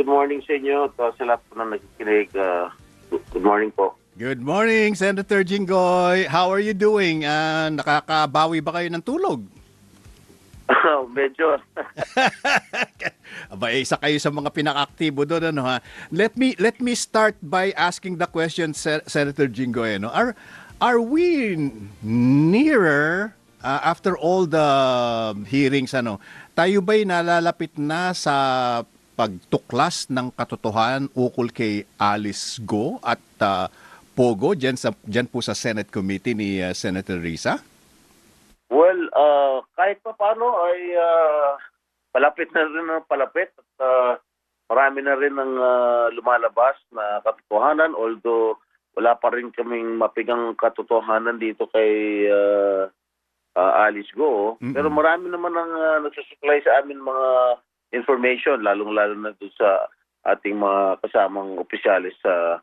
good morning sa inyo. At uh, sa lahat po na nakikinig, uh, good morning po. Good morning, Senator Jinggoy. How are you doing? Ah, nakakabawi ba kayo ng tulog? Medyo. Aba, eh, isa kayo sa mga pinaka-aktibo doon, ano ha? Let me let me start by asking the question, Sen- Senator Jinggoy. Ano? Are are we nearer uh, after all the hearings? Ano? Tayo ba'y nalalapit na sa pagtuklas ng katotohanan ukol kay Alice Go at uh, Pogo dyan, sa, dyan po sa Senate Committee ni uh, Senator Risa? well, uh, kahit pa paano ay uh, palapit na rin ang palapit. At uh, marami na rin ang uh, lumalabas na katotohanan. Although wala pa rin kaming mapigang katotohanan dito kay uh, uh, Alice Go. Mm-mm. Pero marami naman ang uh, nagsusupply sa amin mga information, lalong-lalo na doon sa ating mga kasamang opisyalis sa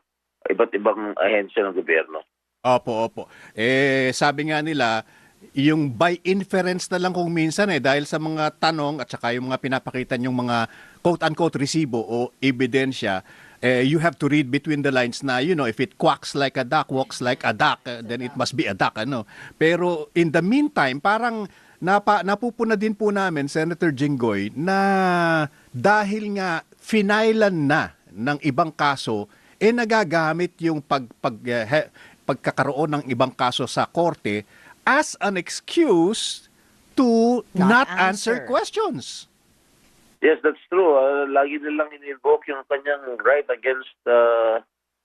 iba't ibang ahensya ng gobyerno. Opo, opo. Eh, sabi nga nila, yung by inference na lang kung minsan eh, dahil sa mga tanong at saka yung mga pinapakita yung mga quote-unquote resibo o ebidensya, eh, you have to read between the lines na, you know, if it quacks like a duck, walks like a duck, then it must be a duck, ano. Pero in the meantime, parang napa, napupuna din po namin, Senator Jinggoy, na dahil nga finailan na ng ibang kaso, eh nagagamit yung pag, pag, eh, pagkakaroon ng ibang kaso sa korte as an excuse to not, Not answer. answer. questions. Yes, that's true. Uh, lagi nilang in-invoke yung kanyang right against uh,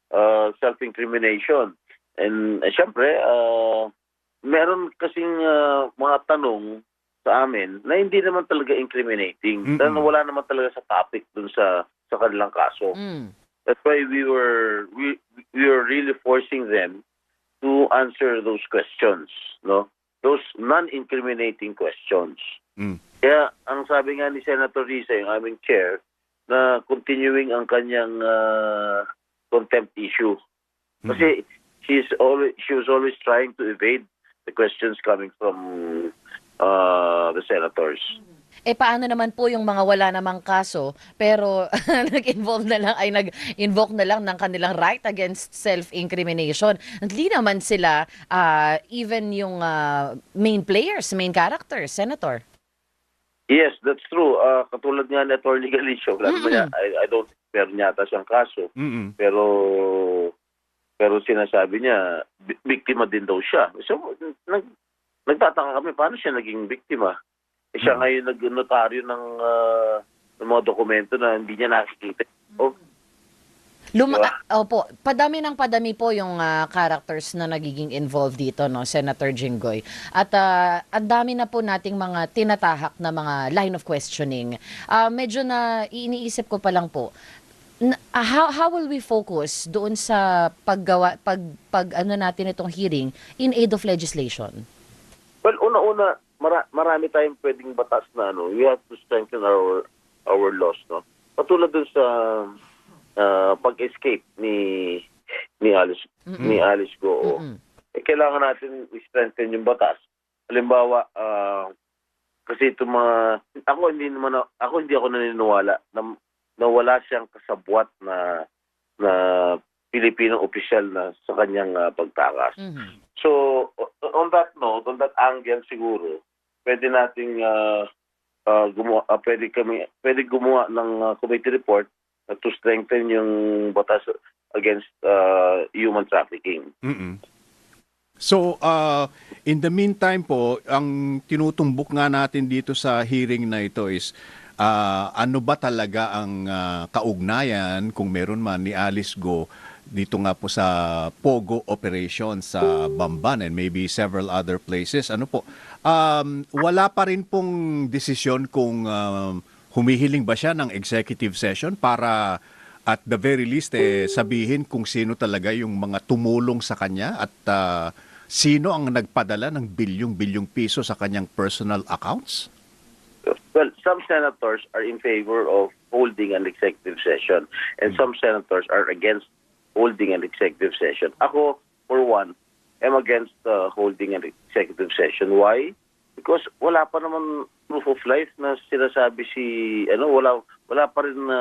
uh, self-incrimination. And uh, syempre, uh, meron kasing uh, mga tanong sa amin na hindi naman talaga incriminating. Mm-mm. Dahil wala naman talaga sa topic dun sa sa kanilang kaso. Mm. That's why we were we, we were really forcing them to answer those questions, no? Those non-incriminating questions. Mm. Kaya ang sabi nga ni Senator Risa, yung aming chair, na continuing ang kanyang ah, contempt issue. Kasi she's always she was always trying to evade the questions coming from uh, the senators. Eh paano naman po yung mga wala namang kaso pero nag-involve na lang ay nag-invoke na lang ng kanilang right against self-incrimination. Hindi naman sila ah, even yung ah, main players, main characters, Senator. Yes, that's true. Ah, katulad nga ni Atty. Galicio, Mm-mm. niya- I, I don't think meron yata siyang kaso. Mm-mm. Pero pero sinasabi niya, bi- biktima din daw siya. So, nag, nagtataka kami, paano siya naging biktima? Eh, siya Hmm. ngayon nag-notaryo ng, ah, ng mga dokumento na hindi niya nakikita. Oh, Luma- Diba? ah, opo, padami ng padami po yung ah, characters na nagiging involved dito, no, Senator Jinggoy. At ah, ang dami na po nating mga tinatahak na mga line of questioning. Ah, medyo na iniisip ko pa lang po, how, how will we focus doon sa paggawa, pag, pag ano natin itong hearing in aid of legislation? Well, una-una, mara- marami tayong pwedeng batas na ano, we have to strengthen our our laws, no. Patulad dun sa ah, pag-escape ni ni Alice ni Alice Go. Mm-mm. Eh, kailangan natin i-strengthen yung batas. Halimbawa, ah, kasi itong mga ako hindi naman ako hindi ako naniniwala na, na wala siyang kasabwat na na Pilipino opisyal na sa kanyang ah, pagtakas. Mhm. So, on that note, on that angle siguro, pwede nating uh, uh, gumawa, ah, pwede kami, pwede gumawa ng ah, committee report na to strengthen yung batas against uh, human trafficking. Mm-mm. So, uh, in the meantime po, ang tinutumbok nga natin dito sa hearing na ito is uh, ano ba talaga ang uh, kaugnayan kung meron man ni Alice Go dito nga po sa Pogo operation sa Bamban and maybe several other places. Ano po? Um, wala pa rin pong desisyon kung um, humihiling ba siya ng executive session para at the very least eh, sabihin kung sino talaga yung mga tumulong sa kanya at ah, sino ang nagpadala ng bilyong-bilyong piso sa kanyang personal accounts? Some senators are in favor of holding an executive session and some senators are against holding an executive session. Ako, for one, am against uh, holding an executive session. Why? Because wala pa naman proof of life na sinasabi si ano wala wala pa rin na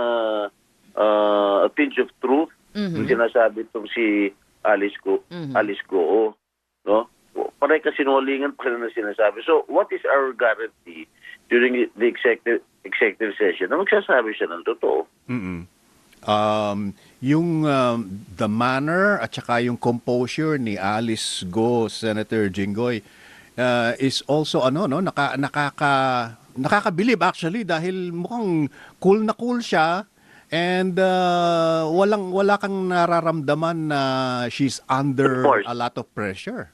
hinge of truth Mhm. yung sinasabi itong si Alice Go, Mhm. Alice Goo, no? Paray kasinungalingan pa rin na sinasabi. So, what is our guarantee during the executive executive session na magsasabi siya ng totoo? Mm-mm. Um, yung um, the manner at saka yung composure ni Alice Go, Senator Jinggoy, uh, is also ano no naka, nakaka nakakabilib actually dahil mukhang cool na cool siya and uh, walang wala kang nararamdaman na she's under a lot of pressure.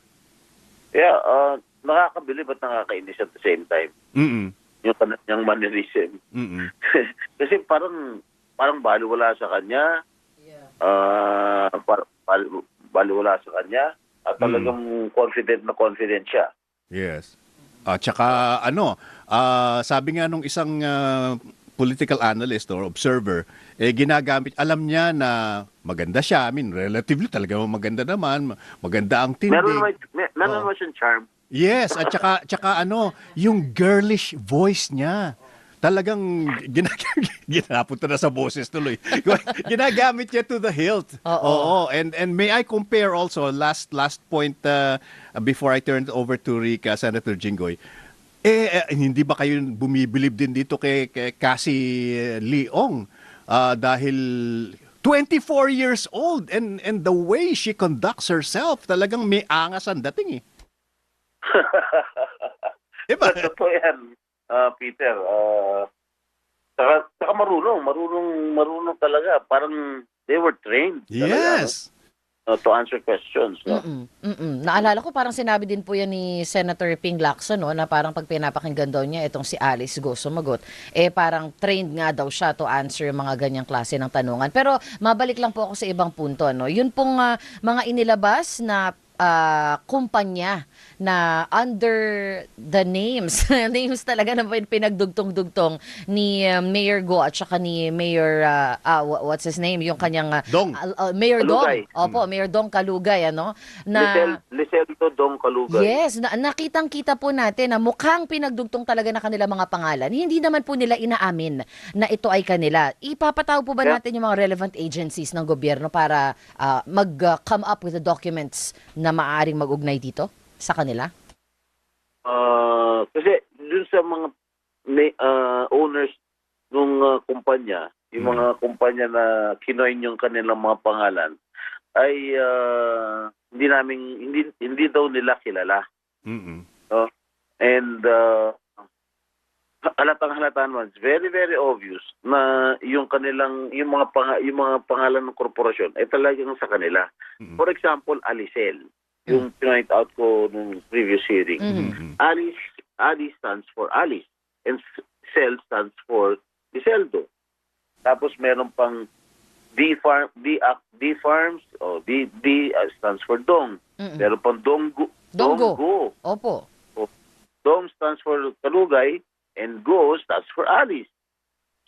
Yeah, uh, nakakabilib at nakakainis at the same time. Mm. Yung kanyang mannerism. Mm. Kasi parang parang baliwala sa kanya, ah par, bal, baliwala sa kanya, at talagang confident na confident siya. Yes. At saka ano, ah, sabi nga nung isang ah, political analyst or observer, eh ginagamit, alam niya na maganda siya. I mean, relatively talaga maganda naman. Maganda ang tindig. Meron naman, may, meron Oo. naman siyang charm. Yes, at saka, tsaka ano, yung girlish voice niya. Talagang ginagamit, ginapunta na sa boses tuloy. ginagamit niya to the hilt. Oo. And and may I compare also last last point uh, before I turn it over to Rika, Senator Jinggoy. Eh, eh, hindi ba kayo bumibilib din dito kay, kay Cassie Leong? Ah, dahil 24 years old and and the way she conducts herself, talagang may angas ang dating eh. Diba? Totoo yan, ah, Peter. Uh, saka, saka marunong, marunong, marunong talaga. Parang they were trained. talaga, Yes. no, to answer questions. No? Mm-mm, mm-mm. Naalala ko parang sinabi din po yan ni Senator Ping Lacson no, na parang pag pinapakinggan daw niya itong si Alice Go sumagot, eh parang trained nga daw siya to answer yung mga ganyang klase ng tanungan. Pero mabalik lang po ako sa ibang punto. No? Yun pong ah, mga inilabas na ah, kumpanya na under the names, names talaga na pin- pinagdugtong-dugtong ni ah, Mayor Go at saka ni Mayor, ah, wha- what's his name, yung kanyang ah, Dong. ah, ah, Mayor Kalugay. Dong. Opo, Mayor Dong Kalugay, ano? Na, Lisel, Liseldo Dong Kalugay. yes, na, nakitang-kita po natin na mukhang pinagdugtong talaga na kanila mga pangalan. Hindi naman po nila inaamin na ito ay kanila. Ipapatawag po ba Yeah. natin yung mga relevant agencies ng gobyerno para ah, mag-come up with the documents na maaaring mag-ugnay dito sa kanila? Ah, kasi dun sa mga may, ah, owners ng kumpanya, yung Mm. mga kumpanya na kinoin yung kanilang mga pangalan, ay ah, hindi namin hindi hindi daw nila kilala. Mm-mm. And uh, halatang halata naman, it's very very obvious na yung kanilang yung mga pang, yung mga pangalan ng korporasyon ay talagang sa kanila. Mm. For example, Alicel, yung point out ko nung previous hearing. Mhm. Mm-mm. Alice, Alice stands for Alice and Cell stands for Iseldo. Tapos meron pang D farm D uh, D farms o D D uh, stands for Dong. Mm-mm. Meron pang Donggo. Donggo. Donggo. Opo. Dong stands for Kalugay and Go stands for Alice.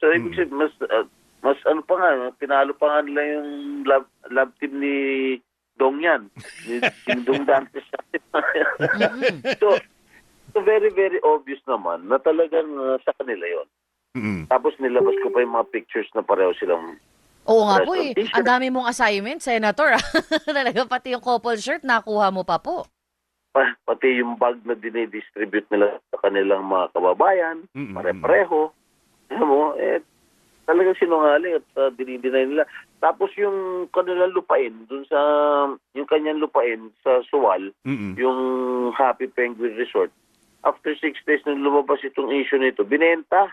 So ibig Hmm. sabihin mas uh, mas ano pa nga pinalo pa nga nila yung lab, lab team ni Dong yan. Ni King Dong Dantes. So, so very very obvious naman na talagang uh, sa kanila yon. Mm-mm. Tapos nilabas ko pa yung mga pictures na pareho silang Oo nga po eh. Ang dami mong assignment, Senator. ah. Talaga pati yung couple shirt, nakuha mo pa po. pa- pati yung bag na dinidistribute nila sa kanilang mga kababayan, Mm-mm. pare-pareho. Alam mo, eh, talagang sinungaling at uh, dinidinay nila. Tapos yung kanilang lupain, dun sa, yung kanyang lupain sa Suwal, Mm-mm. yung Happy Penguin Resort, after six days nung lumabas itong issue nito, binenta.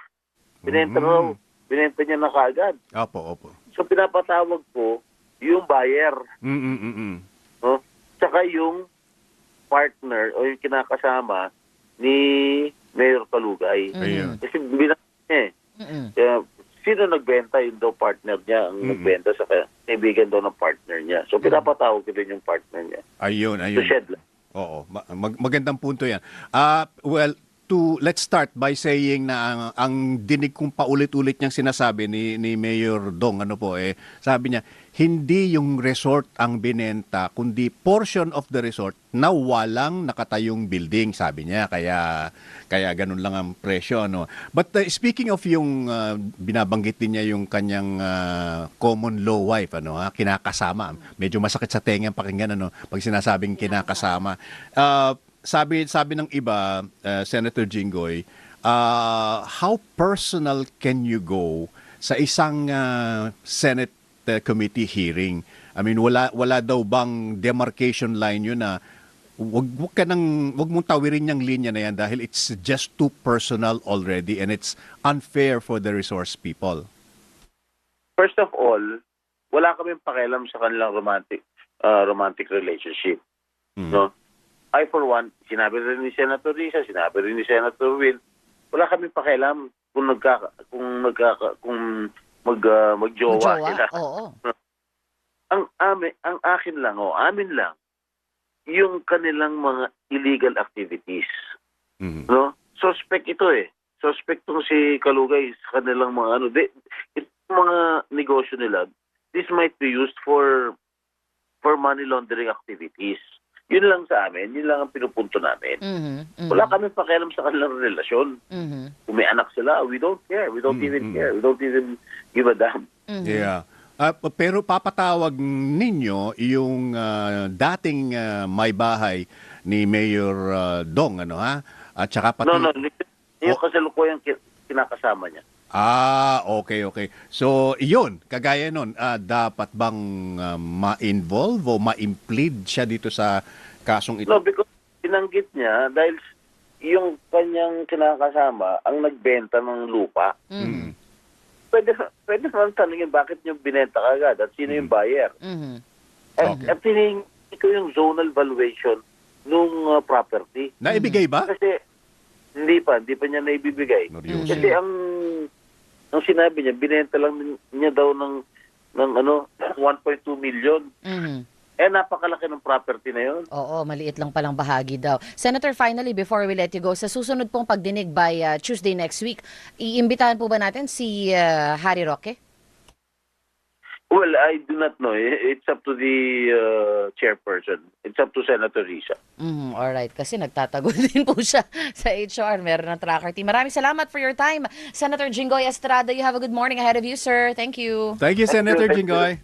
Binenta Mhm. raw. Binenta niya na kaagad. Opo, opo. So pinapatawag ko yung buyer, Mm-mm. no? Tsaka yung partner o yung kinakasama ni Mayor Kalugay. Ayun. Kasi binanta niya eh. Mm-mm. Kaya, sino nagbenta? Yung daw partner niya ang Mm-mm. nagbenta sa kaya- kaibigan daw ng partner niya. So pinapatawag ko din yung partner niya. Ayun, ayun. shed lang. Oo, ma- mag- magandang punto 'yan. Ah, well, to let's start by saying na ang, ang dinig kong paulit-ulit niyang sinasabi ni ni Mayor Dong ano po eh sabi niya hindi yung resort ang binenta kundi portion of the resort na walang nakatayong building sabi niya. Kaya kaya ganun lang ang presyo ano. But uh, speaking of yung uh, binabanggit din niya yung kanyang uh, common law wife ano ha kinakasama. Medyo masakit sa tenga pakinggan ano pag sinasabing kinakasama. Uh, sabi sabi ng iba uh, Senator Jinggoy uh, how personal can you go sa isang uh, Senate uh, committee hearing I mean wala wala daw bang demarcation line yun na wag wag ka nang wag mong tawirin yung linya na yan dahil it's just too personal already and it's unfair for the resource people. First of all, wala kaming pakialam sa kanilang romantic uh, romantic relationship. Mm. No? I for one, sinabi rin ni Senator Risa, sinabi rin ni Senator Will, wala kaming pakialam kung nagka kung nagka kung mag uh, magjowa sila. Oo. Ang amin, ang akin lang o amin lang yung kanilang mga illegal activities. Mhm. No? Suspect ito eh. Suspect tong si Kalugay sa kanilang mga ano. De, itong mga negosyo nila, this might be used for for money laundering activities. Yun lang sa amin. Yun lang ang pinupunto namin. Mhm, mhm, Wala kami pakialam sa kanilang relasyon. mhm, Kung may anak sila, we don't care. We don't Mm, even care. We don't even give a damn. mhm. Yeah. Ah, p- pero papatawag ninyo yung ah, dating ah, may bahay ni Mayor ah, Dong ano ha? At saka pati No, no. Yung Oh. kasalukuyang kin- kinakasama niya. Ah, okay, okay. So, yun, kagaya nun, ah, dapat bang ah, ma-involve o ma-implead siya dito sa kasong ito? No, because binanggit niya dahil yung kanyang kinakasama ang nagbenta ng lupa. Mhm, Pwede, pwede naman tanongin bakit niyo binenta kagad at sino yung buyer. mhm. At, Okay. at hiningi ko yung zonal valuation nung uh, property. Naibigay ba? Kasi hindi pa, hindi pa niya naibibigay. Neryoso. Kasi ang ang sinabi niya, binenta lang niya daw ng ng ano, 1.2 million. Mhm. Eh napakalaki ng property na 'yon. Oo, maliit lang palang bahagi daw. Senator, finally, before we let you go, sa susunod pong pagdinig by uh, Tuesday next week, iimbitahan po ba natin si uh, Harry Roque? Well, I do not know. It's up to the uh, chairperson. It's up to Senator Risa. Mm, alright, kasi nagtatago din po siya sa HR. Meron ng tracker team. Maraming salamat for your time. Senator Jinggoy Estrada, you have a good morning ahead of you, sir. Thank you. Thank you, Senator Thank you. Jinggoy.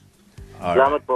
All right. Salamat po.